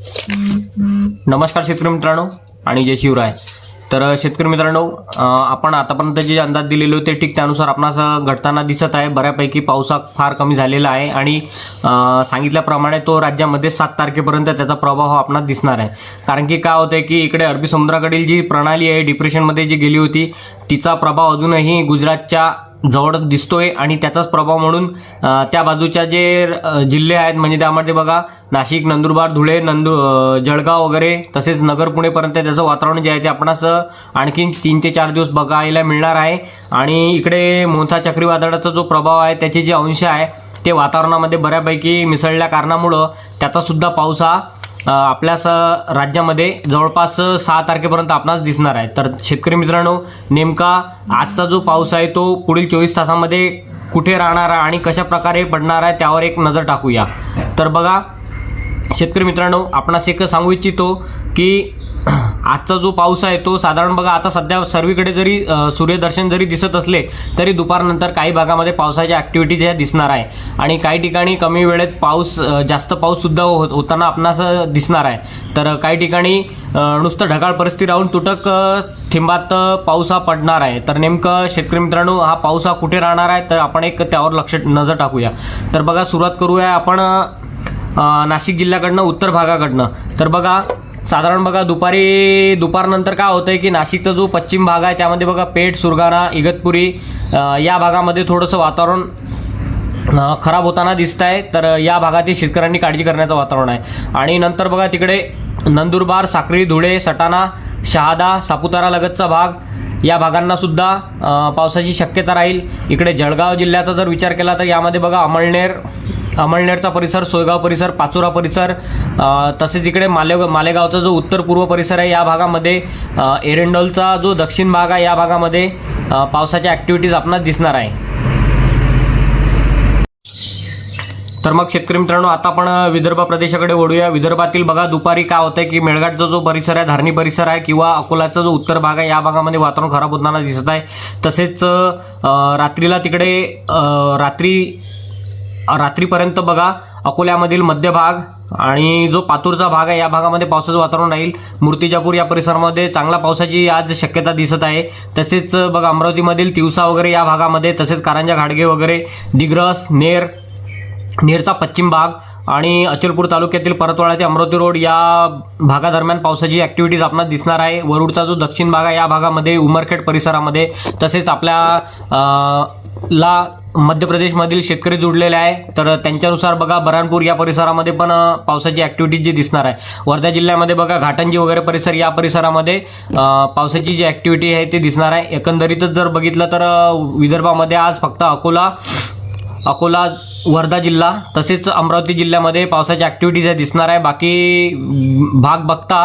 नमस्कार शेतकरी मित्रांनो आणि जय शिवराय. तर शेतकरी मित्रांनो आपण आतापर्यंत जे अंदाज दिलेले होते ठीक त्यानुसार आपणास घडताना दिसत आहे. बऱ्यापैकी पावसा फार कमी झालेला आहे आणि सांगितल्याप्रमाणे तो राज्यामध्ये सात तारखेपर्यंत त्याचा प्रभाव हा आपणास दिसणार आहे. कारण की काय होतंय की इकडे अरबी समुद्राकडील जी प्रणाली आहे डिप्रेशनमध्ये जी गेली होती तिचा प्रभाव अजूनही गुजरातच्या जवळ दिसतोय आणि त्याचाच प्रभाव म्हणून त्या बाजूच्या जे जिल्हे आहेत म्हणजे त्यामध्ये बघा नाशिक नंदुरबार धुळे नंदू जळगाव वगैरे तसेच नगर पुणेपर्यंत त्याचं वातावरण जे आहे ते आपणास आणखीन तीन ते चार दिवस बघायला मिळणार आहे. आणि इकडे मोथा चक्रीवादळाचा जो प्रभाव आहे त्याचे जे अंश आहे ते वातावरणामध्ये बऱ्यापैकी मिसळल्या कारणामुळं त्याचासुद्धा पाऊस हा अ, आपल्या स- राज्यामध्ये जवळपास सहा तारखेपर्यंत आपणास दिसणार आहे. तर शेतकरी मित्रांनो नेमका आजचा जो पाऊस आहे तो पुढील चोवीस तासामध्ये कुठे राहणार आहे आणि कशा प्रकारे पडणार आहे त्यावर एक नजर टाकूया. तर बघा शेतकरी मित्रांनो आपणास एक सांगू इच्छितो की आजचा जो पाऊस आहे तो साधारण बघा आता सध्या सर्वीकडे जरी सूर्यदर्शन जरी दिसत असले तरी दुपारनंतर काही भागामध्ये पावसाच्या ॲक्टिव्हिटीज ह्या दिसणार आहे. आणि काही ठिकाणी कमी वेळेत पाऊस जास्त पाऊससुद्धा होत होताना आपणास दिसणार आहे. तर काही ठिकाणी नुसतं ढगाळ परिस्थिती राहून तुटक थिंबात पाऊस हा पडणार आहे. तर नेमकं शेतकरी मित्रांनो हा पाऊस हा कुठे राहणार आहे? तर आपण एक त्यावर लक्ष नजर टाकूया. तर बघा सुरुवात करूया आपण नाशिक जिल्ह्याकडनं उत्तर भागाकडनं. तर बघा साधारण बघा दुपारी दुपारनंतर काय होतंय की नाशिकचा जो पश्चिम भाग आहे त्यामध्ये बघा पेठ सुरगाणा इगतपुरी या भागामध्ये थोडंसं वातावरण खराब होताना दिसत आहे तर या भागातील शेतकऱ्यांनी काळजी करण्याचं वातावरण आहे. आणि नंतर बघा तिकडे नंदुरबार साक्री धुळे सटाणा शहादा सापुतारा लगतचा भाग या भागांना सुद्धा पावसाची शक्यता राहील. इकडे जळगाव जिल्ह्याचा जर विचार केला तर यामध्ये बघा अमळनेर अमळनेरचा परिसर सोयगाव परिसर पाचोरा परिसर तसेच इकडे माले मालेगावचा जो उत्तर पूर्व परिसर आहे या भागामध्ये एरेंडोलचा एरंडोलचा जो दक्षिण भाग आहे या भागामध्ये पावसाच्या ॲक्टिव्हिटीज आपणास दिसणार आहे. तर मग शेतकरी मित्रांनो आता आपण विदर्भ प्रदेशाकडे ओढूया विदर्भातील बघा दुपारी काय होतंय की मेळघाटचा जो परिसर आहे धारणी परिसर आहे किंवा अकोल्याचा जो उत्तर भाग आहे या भागामध्ये वातावरण खराब होताना दिसत आहे. तसेच रात्रीला तिकडे रात्री रात्रीपर्यंत बघा अकोल्यामधील मध्य भाग आणि जो पातूरचा भाग आहे या भागामध्ये पावसाचं वातावरण राहील. मूर्तिजापूर या परिसरामध्ये चांगला पावसाची आज शक्यता दिसत आहे. तसेच बघा अमरावतीमधील तिवसा वगैरे या भागामध्ये तसेच कारंजा घाडगे वगैरे दिग्रस नेर नेरचा पश्चिम भाग आणि अचलपूर तालुक्यातील परतवाडा ते अमरावती रोड या भागादरम्यान पावसाची ॲक्टिव्हिटीज आपणास दिसणार आहे. वरुडचा जो दक्षिण भाग आहे या भागामध्ये उमरखेड परिसरामध्ये तसेच आपल्या ला मध्य प्रदेशमधील शेतकरी जुडलेले आहे. तर त्यांच्यानुसार बघा बऱ्हाणपूर या परिसरामध्ये पण पावसाची ॲक्टिव्हिटीज जी दिसणार आहे. वर्धा जिल्ह्यामध्ये बघा घाटंजी वगैरे परिसर या परिसरामध्ये पावसाची जी ॲक्टिव्हिटी आहे ते दिसणार आहे. एकंदरीतच जर बघितलं तर विदर्भामध्ये आज फक्त अकोला अकोला वर्धा जिल्हा तसेच अमरावती जिल्ह्यामध्ये पावसाच्या ॲक्टिव्हिटीज आहे दिसणार आहे. बाकी भाग बघता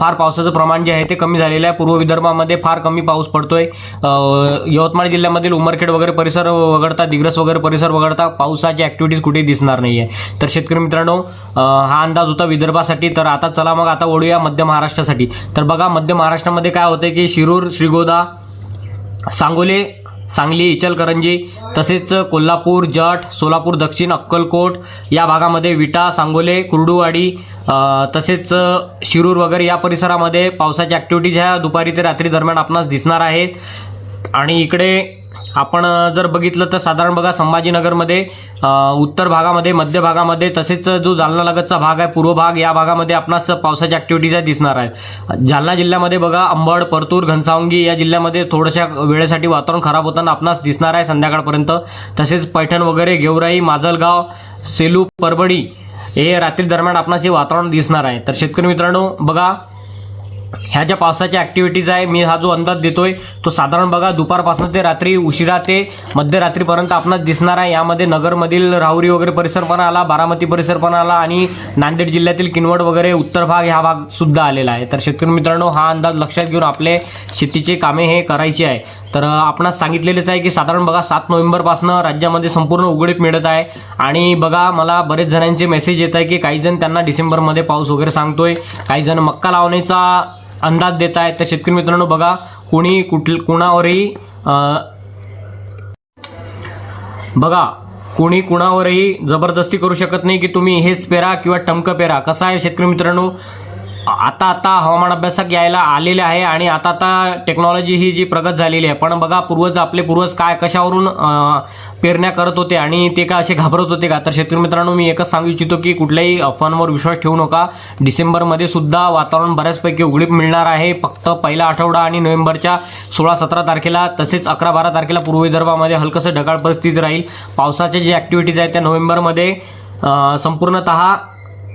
फार पावसाचं प्रमाण जे आहे ते कमी झालेलं आहे. पूर्व विदर्भामध्ये फार कमी पाऊस पडतोय. यवतमाळ जिल्ह्यामधील उमरखेड वगैरे परिसर वगळता दिग्रस वगैरे परिसर वगळता पावसाची ॲक्टिव्हिटीज कुठेही दिसणार नाही आहे तर शेतकरी मित्रांनो हा अंदाज होता विदर्भासाठी. तर आता चला मग आता ओढूया मध्य महाराष्ट्रासाठी. तर बघा मध्य महाराष्ट्रामध्ये काय होतं की शिरूर श्रीगोदा सांगोले सांगली इचलकरंजी तसेच कोल्हापूर जट सोलापूर दक्षिण अक्कलकोट या भागामध्ये विटा सांगोले कुर्डूवाडी तसेच शिरूर वगैरे या परिसरामध्ये पावसाच्या ॲक्टिव्हिटीज ह्या दुपारी ते रात्री दरम्यान आपणास दिसणार आहेत. आणि इकडे आपण जर बघितलं तर साधारण बघा संभाजीनगरमध्ये उत्तर भागामध्ये मध्य भागामध्ये तसेच जो जालना लगतचा भाग आहे पूर्व भाग या भागामध्ये आपणास पावसाच्या ॲक्टिव्हिटीज दिसणार आहेत. जालना जिल्ह्यामध्ये बघा अंबड परतूर घनसावंगी या जिल्ह्यामध्ये थोड्याशा वेळेसाठी वातावरण खराब होताना आपणास दिसणार आहे संध्याकाळपर्यंत. तसेच पैठण वगैरे गेवराई माजलगाव सेलू परभणी हे रात्री दरम्यान आपणास हे वातावरण दिसणार आहे. तर शेतकरी मित्रांनो बघा ह्या ज्या पावसाच्या ॲक्टिव्हिटीज आहे मी हा जो अंदाज देतोय तो साधारण बघा दुपारपासून ते रात्री उशिरा ते मध्यरात्रीपर्यंत आपणास दिसणार आहे. यामध्ये नगरमधील राहुरी वगैरे परिसर पण आला बारामती परिसर पण आला आणि नांदेड जिल्ह्यातील किनवट वगैरे उत्तर भाग हा भाग सुद्धा आलेला आहे. तर शेतकरी मित्रांनो हा अंदाज लक्षात घेऊन आपले शेतीचे कामे हे करायचे आहे. तर आपणास सांगितलेलेच आहे की साधारण बघा सात नोव्हेंबरपासून राज्यामध्ये संपूर्ण उघडीप मिळत आहे. आणि बघा मला बरेच जणांचे मेसेज येत आहे की काही जण त्यांना डिसेंबरमध्ये पाऊस वगैरे सांगतोय. काही जण मक्का लावण्याचा अंदाज देत आहे तर शेतकरी मित्रांनो बघा कोणी कुठ कुणावरही बघा कोणी कुणावरही जबरदस्ती करू शकत नाही की तुम्ही हेच पेरा किंवा टमकं पेरा. कसं आहे शेतकरी मित्रांनो? आता आता हवामान अभ्यासक यायला आलेले आहे आणि आता आता टेक्नॉलॉजी ही जी प्रगत झालेली आहे. पण बघा पूर्वज आपले पूर्वज काय कशावरून पेरण्या करत होते आणि ते का असे घाबरत होते का? तर शेतकरी मित्रांनो मी एकच सांगू इच्छितो की कुठल्याही अफवांवर विश्वास ठेवू नका. डिसेंबरमध्ये सुद्धा वातावरण बऱ्याचपैकी उघडीप मिळणार आहे. फक्त पहिला आठवडा आणि नोव्हेंबरच्या सोळा सतरा तारखेला तसेच अकरा बारा तारखेला पूर्व विदर्भामध्ये हलकंसं ढगाळ परिस्थिती राहील. पावसाच्या जे ॲक्टिव्हिटीज आहेत त्या नोव्हेंबरमध्ये संपूर्णतः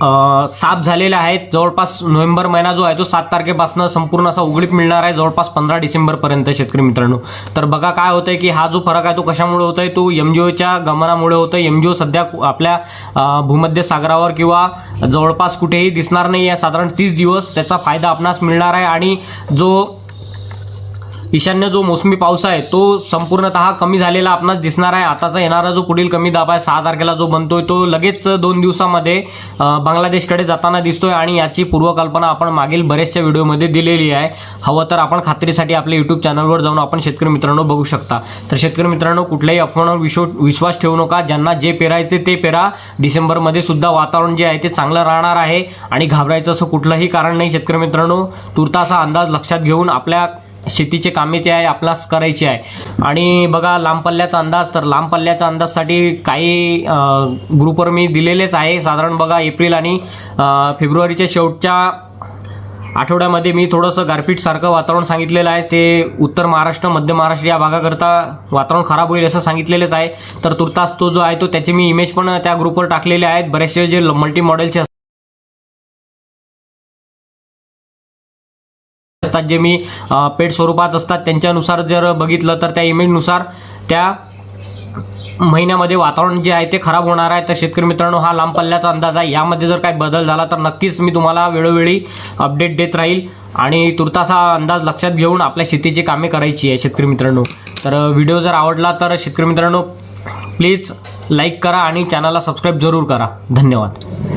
साफ झालेल्या आहेत. जवळपास नोव्हेंबर महिना जो आहे तो सात तारखेपासून संपूर्ण असा उघडीप मिळणार आहे. जवळपास पंधरा डिसेंबरपर्यंत शेतकरी मित्रांनो. तर बघा काय होतं आहे की हा जो फरक आहे तो कशामुळे आहे तो एम जी ओच्या गमनामुळे होतोय. एमजीओ सध्या आपल्या भूमध्य सागरावर किंवा जवळपास कुठेही दिसणार नाही आहे. साधारण तीस दिवस त्याचा फायदा आपणास मिळणार आहे. आणि जो ईशान्य जो मोसमी पाऊस आहे तो संपूर्णतः कमी झालेला आपणास दिसणार आहे. आताचा येणारा जो पुढील कमी दाब आहे सहा तारखेला जो बनतोय तो लगेच दोन दिवसामध्ये बांगलादेशकडे जाताना दिसतोय आणि याची पूर्वकल्पना आपण मागील बरेचशा व्हिडिओमध्ये दिलेली आहे. हवं तर आपण खात्रीसाठी आपल्या युट्यूब चॅनलवर जाऊन आपण शेतकरी मित्रांनो बघू शकता. तर शेतकरी मित्रांनो कुठल्याही अफवांवर विश्व विश्वास ठेवू नका. ज्यांना जे पेरायचे ते पेरा. डिसेंबरमध्ये सुद्धा वातावरण जे आहे ते चांगलं राहणार आहे. आणि घाबरायचं असं कुठलंही कारण नाही शेतकरी मित्रांनो. तुर्तासा अंदाज लक्षात घेऊन आपल्या शेतीचे कामे ते आहे आपल्यास करायचे आहे. आणि बघा लांब पल्ल्याचा अंदाज तर लांब पल्ल्याच्या अंदाजसाठी काही ग्रुपवर मी दिलेलेच आहे. साधारण बघा एप्रिल आणि फेब्रुवारीच्या शेवटच्या आठवड्यामध्ये मी थोडंसं गारपीटसारखं वातावरण सांगितलेलं आहे. ते उत्तर महाराष्ट्र मध्य महाराष्ट्र या भागाकरता वातावरण खराब होईल असं सांगितलेलंच आहे. तर तुर्तास तो जो आहे तो त्याचे मी इमेज पण त्या ग्रुपवर टाकलेले आहेत. बरेचसे जे मल्टी मॉडेलचे असतात जे मी पेड स्वरूपात असतात. त्यांच्यानुसार जर बघितलं तर त्या इमेजनुसार त्या महिन्यामध्ये वातावरण जे आहे ते खराब होणार आहे. तर शेतकरी मित्रांनो हा लांब पल्ल्याचा अंदाज आहे. यामध्ये जर काही बदल झाला तर नक्कीच मी तुम्हाला वेळोवेळी अपडेट देत राहील. आणि तुर्तास हा अंदाज लक्षात घेऊन आपल्या शेतीची कामे करायची आहे शेतकरी मित्रांनो. तर व्हिडिओ जर आवडला तर शेतकरी मित्रांनो प्लीज लाईक करा आणि चॅनलला सबस्क्राईब जरूर करा. धन्यवाद.